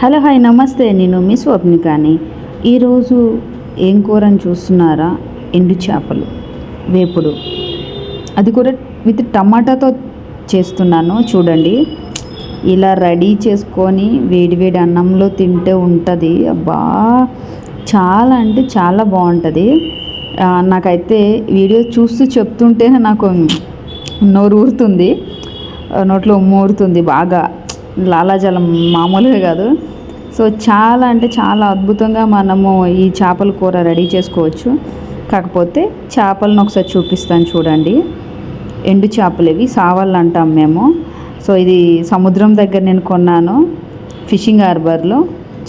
Hello hi నమస్తే. నేను మీ స్వప్నికాని. ఈరోజు ఏం కూర అని చూస్తున్నారా? ఎండు చేపలు వేపుడు. అది కూడా విత్ టమాటాతో చేస్తున్నాను. చూడండి. ఇలా రెడీ చేసుకొని వేడివేడి అన్నంలో తింటే ఉంటుంది. అబ్బా! చాలా అంటే చాలా బాగుంటుంది. నాకైతే వీడియో చూస్తూ చెప్తుంటేనే నాకు నోరు ఊరుతుంది. నోట్లో ఉమ్మూరుతుంది బాగా. లాలాజలం మామూలుగా కాదు. సో చాలా అంటే చాలా అద్భుతంగా మనము ఈ చేపల కూర రెడీ చేసుకోవచ్చు. కాకపోతే చేపలను ఒకసారి చూపిస్తాను చూడండి. ఎండు చేపలు ఇవి సావాళ్ళు అంటాం మేము. సో ఇది సముద్రం దగ్గర నేను కొన్నాను ఫిషింగ్ హార్బర్లో.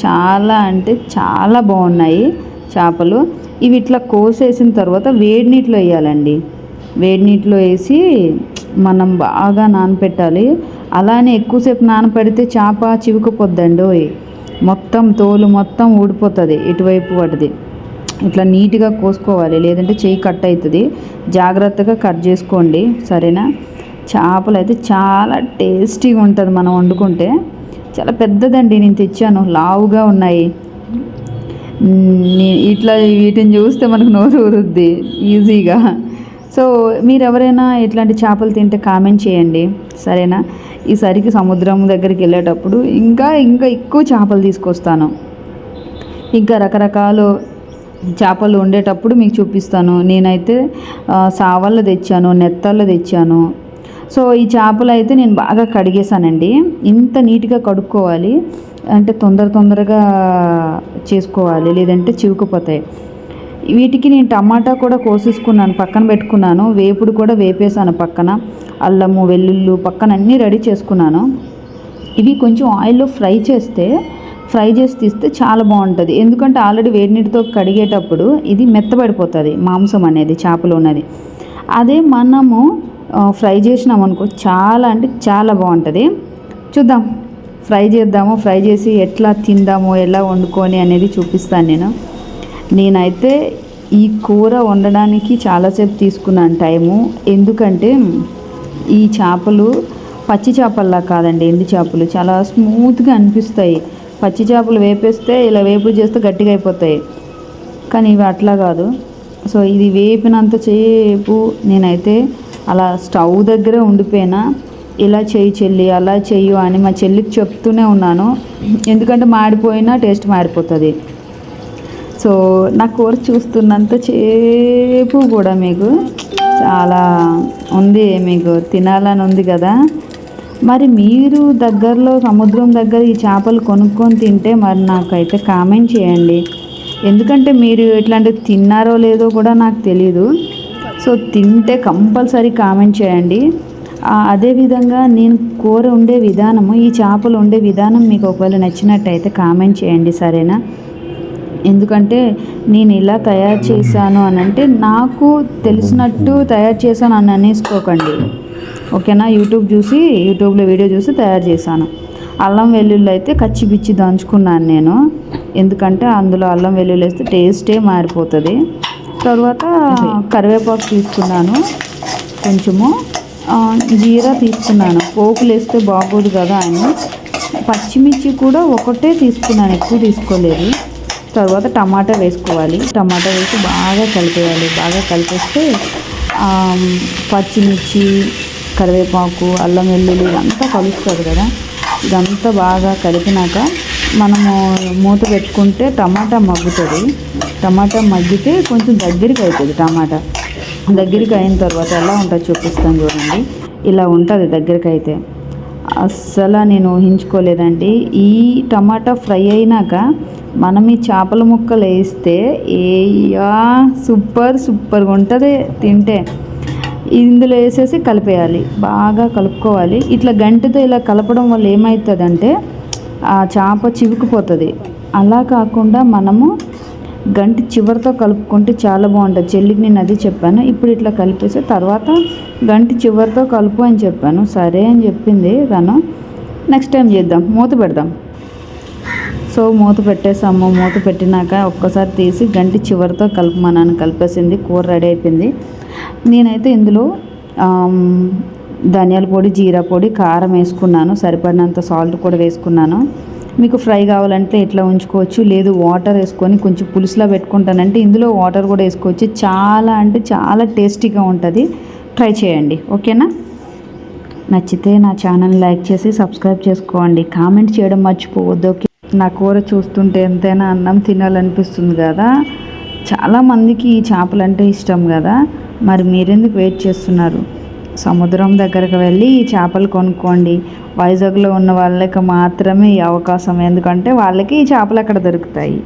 చాలా అంటే చాలా బాగున్నాయి చేపలు. ఇవి ఇట్లా కోసేసిన తర్వాత వేడి నీటిలో వేయాలండి. వేడి నీటిలో వేసి మనం బాగా నానపెట్టాలి. అలానే ఎక్కువసేపు నానపెడితే చేప చివుకుపోద్దండి మొత్తం తోలు మొత్తం ఊడిపోతుంది ఇటువైపు వాటిది. ఇట్లా నీట్గా కోసుకోవాలి. లేదంటే చెయ్యి కట్ అవుతుంది జాగ్రత్తగా కట్ చేసుకోండి. సరేనా? చేపలు అయితే చాలా టేస్టీగా ఉంటుంది మనం వండుకుంటే. చాలా పెద్దదండి. నేను తెచ్చాను. లావుగా ఉన్నాయి. ఇట్లా వీటిని చూస్తే మనకు నోరు ఊరుద్ది. ఈజీగా. సో మీరు ఎవరైనా ఇట్లాంటి చేపలు తింటే కామెంట్ చేయండి. సరేనా? ఈసారికి సముద్రం దగ్గరికి వెళ్ళేటప్పుడు ఇంకా ఇంకా ఎక్కువ చేపలు తీసుకొస్తాను. ఇంకా రకరకాలు చేపలు ఉండేటప్పుడు మీకు చూపిస్తాను. నేనైతే సావల్లో సావళ్ళు తెచ్చాను నెత్తళ్ళు తెచ్చాను. సో ఈ చేపలు అయితే నేను బాగా కడిగేసానండి ఇంత నీట్గా కడుక్కోవాలి. అంటే తొందర తొందరగా చేసుకోవాలి. లేదంటే చివుకుపోతాయి. వీటికి నేను టమాటా కూడా కోసేసుకున్నాను పక్కన పెట్టుకున్నాను. వేపుడు కూడా వేపేసాను పక్కన. అల్లము వెల్లుల్లి పక్కన అన్నీ రెడీ చేసుకున్నాను. ఇవి కొంచెం ఆయిల్లో ఫ్రై చేస్తే ఫ్రై చేసి తీస్తే చాలా బాగుంటుంది. ఎందుకంటే ఆల్రెడీ వేడి నీటితో కడిగేటప్పుడు ఇది మెత్తబడిపోతుంది మాంసం అనేది చేపలు ఉన్నది. అదే మనము ఫ్రై చేసినాం అనుకో చాలా అంటే చాలా బాగుంటుంది. చూద్దాం ఫ్రై చేద్దాము ఫ్రై చేసి ఎట్లా తిందాము ఎలా వండుకొని అనేది చూపిస్తాను నేను. నేనైతే ఈ కూర వండడానికి చాలాసేపు తీసుకున్నాను టైము. ఎందుకంటే ఈ చేపలు పచ్చి చేపల్లా కాదండి ఎండు చేపలు. చాలా స్మూత్గా అనిపిస్తాయి. పచ్చి చేపలు వేపేస్తే ఇలా వేపు చేస్తే గట్టిగా అయిపోతాయి. కానీ ఇవి అట్లా కాదు. సో ఇది వేపినంత సేపు నేనైతే అలా స్టవ్ దగ్గరే ఉండిపోయినా ఇలా చెయ్యి చెల్లి అలా చెయ్యు అని మా చెల్లికి చెప్తూనే ఉన్నాను. ఎందుకంటే మాడిపోయినా టేస్ట్ మాడిపోతుంది సో నా కూర చూస్తున్నంత చేపు కూడా మీకు చాలా ఉంది మీకు తినాలని ఉంది కదా. మరి మీరు దగ్గరలో సముద్రం దగ్గర ఈ చేపలు కొనుక్కొని తింటే మరి నాకైతే కామెంట్ చేయండి. ఎందుకంటే మీరు ఇట్లాంటివి తిన్నారో లేదో కూడా నాకు తెలీదు. సో తింటే కంపల్సరీ కామెంట్ చేయండి. అదేవిధంగా నేను కూర ఉండే విధానము ఈ చేపలు ఉండే విధానం మీకు ఒకవేళ నచ్చినట్టయితే కామెంట్ చేయండి సరేనా? ఎందుకంటే నేను ఇలా తయారు చేశాను అని అంటే నాకు తెలిసినట్టు తయారు చేశాను అని అనేసుకోకండి. ఓకేనా? యూట్యూబ్ చూసి యూట్యూబ్లో వీడియో చూసి తయారు చేశాను. అల్లం వెల్లుల్లి అయితే కచ్చి పిచ్చి దంచుకున్నాను నేను. ఎందుకంటే అందులో అల్లం వెల్లుల్లి వేస్తే టేస్టే మారిపోతుంది. తర్వాత కరివేపాకు తీసుకున్నాను కొంచెము. జీరా తీసుకున్నాను. పోపులు వేస్తే బాగోదు కదా అని పచ్చిమిర్చి కూడా ఒకటే తీసుకున్నాను ఎక్కువ తీసుకోలేదు. తర్వాత టమాటా వేసుకోవాలి. టమాటా వేసి బాగా కలిపేయాలి. బాగా కలిపేస్తే పచ్చిమిర్చి కరివేపాకు అల్లం వెల్లుల్లి ఇదంతా కలుస్తుంది కదా. ఇదంతా బాగా కలిపినాక మనము మూత పెట్టుకుంటే టమాటా మగ్గుతుంది. టమాటా మగ్గితే కొంచెం దగ్గరికి అవుతుంది టమాటా. దగ్గరికి అయిన తర్వాత ఎలా ఉంటుంది చూపిస్తాను చూడండి. ఇలా ఉంటుంది దగ్గరికి అయితే అస్సలు నేను ఊహించుకోలేదండి. ఈ టమాటా ఫ్రై అయినాక మనం ఈ చేపల ముక్కలు వేస్తే ఏయా సూపర్ సూపర్గా ఉంటుంది తింటే. ఇందులో వేసేసి కలిపేయాలి బాగా కలుపుకోవాలి. ఇట్లా గంటతో ఇలా కలపడం వల్ల ఏమవుతుందంటే ఆ చేప చివుకుపోతుంది. అలా కాకుండా మనము గంటి చివరితో కలుపుకుంటే చాలా బాగుంటుంది. చెల్లికి నేను అది చెప్పాను. ఇప్పుడు ఇట్లా కలిపేసి తర్వాత గంటి చివరితో కలుపు అని చెప్పాను. సరే అని చెప్పింది తను. నెక్స్ట్ టైం చేద్దాం. మూత పెడదాం. సో మూత పెట్టేసాము మూత పెట్టినాక ఒక్కసారి తీసి గంటి చివరితో కలుపుమన్నాను కలిపేసింది. కూర రెడీ అయిపోయింది. నేనైతే ఇందులో ధనియాల పొడి జీరా పొడి కారం వేసుకున్నాను. సరిపడినంత సాల్ట్ కూడా వేసుకున్నాను. మీకు ఫ్రై కావాలంటే ఇట్లా ఉంచుకోవచ్చు? లేదు వాటర్ వేసుకొని కొంచెం పులుసులా పెట్టుకుంటానంటే ఇందులో వాటర్ కూడా వేసుకోవచ్చు. చాలా అంటే చాలా టేస్టీగా ఉంటుంది. ట్రై చేయండి. ఓకేనా? నచ్చితే నా ఛానల్ లైక్ చేసి సబ్స్క్రైబ్ చేసుకోండి. కామెంట్ చేయడం మర్చిపోవద్దు. ఓకే? నా కూర చూస్తుంటే ఎంతైనా అన్నం తినాలనిపిస్తుంది కదా? చాలామందికి ఈ చేపలు అంటే ఇష్టం కదా? మరి మీరెందుకు వెయిట్ చేస్తున్నారు? సముద్రం దగ్గరకు వెళ్ళి ఈ చేపలు కొనుక్కోండి. వైజాగ్లో ఉన్న వాళ్ళకి మాత్రమే ఈ అవకాశం. ఎందుకంటే వాళ్ళకి ఈ చేపలు అక్కడ దొరుకుతాయి.